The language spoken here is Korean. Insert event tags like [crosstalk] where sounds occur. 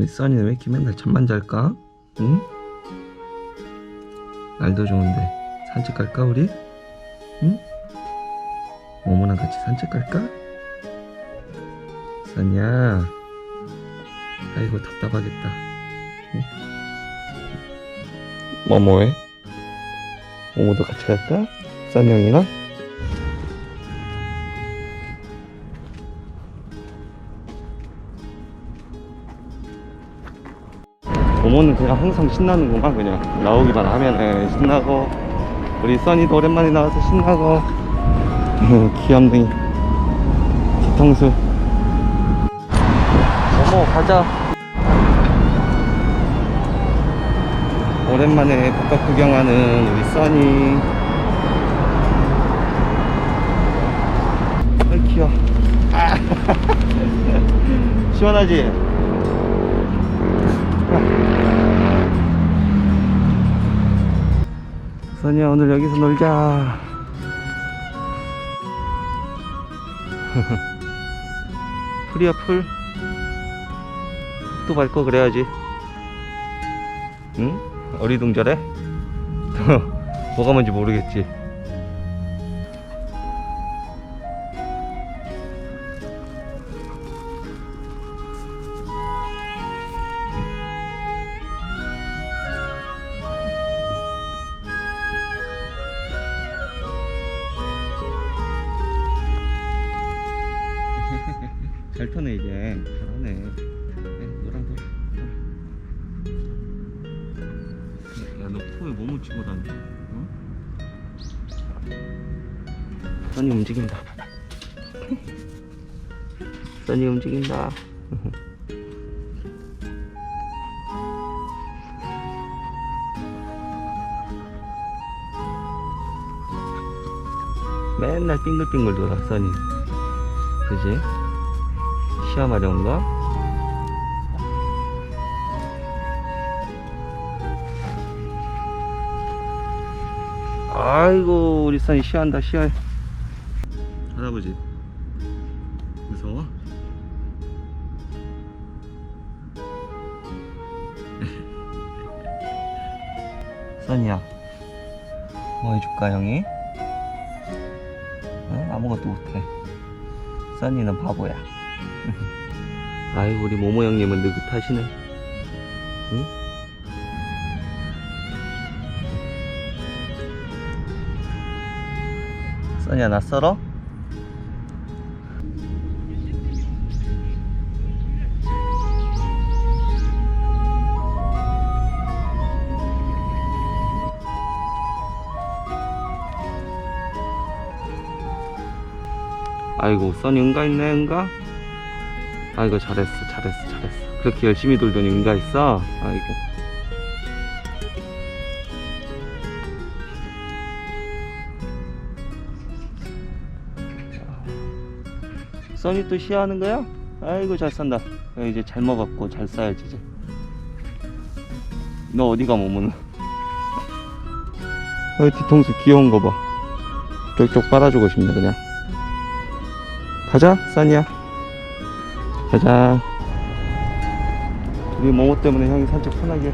우리 써니는 왜 이렇게 맨날 잠만 잘까? 응? 날도 좋은데 산책 갈까 우리? 응? 모모랑 같이 산책 갈까? 써니야 아이고 답답하겠다 응? 뭐뭐해? 모모도 같이 갈까? 써니 형이랑? 모모는 그냥 항상 신나는구만 그냥. 나오기만 하면 신나고 우리 써니도 오랜만에 나와서 신나고. 귀염둥이. 뒤통수. 모모 가자. 오랜만에 바깥 구경하는 우리 써니. 아이 귀여워. 아. [laughs] 시원하지? 써니야 오늘 여기서 놀자 [laughs] 풀이야 풀 또 밟고 그래야지 응? 어리둥절해? [laughs] 뭐가 뭔지 모르겠지 잘 터네 이제. 잘하네. 네, 너랑 놀아 야너 폼에 뭐 묻히고 다녀 응? 써니 움직인다. 써니 움직인다. 맨날 빙글빙글 돌아 써니 그지? 시험하려는가? 아이고 우리 선이 시한다 시해 할아버지 무서워? [laughs] 선이야 뭐 해줄까 형이? 응? 아무것도 못해 써니는 바보야 [laughs] 아이고 우리 모모 형님은 느긋하시네 응? 써니야 나 썰어? 아이고 써니 응가 있네 응가? 아이고 잘했어 잘했어 잘했어. 그렇게 열심히 돌더니 응가 있어? 아이고 써니 또 시야하는 거야? 아이고 잘 산다. 야, 이제 잘 먹었고 잘 싸야지 이제. 너 어디가 모모는 어 뒤통수 귀여운 거봐. 쪽쪽 빨아주고 싶네 그냥. 가자 써니야 가자. 우리 모모 때문에 형이 산책 편하게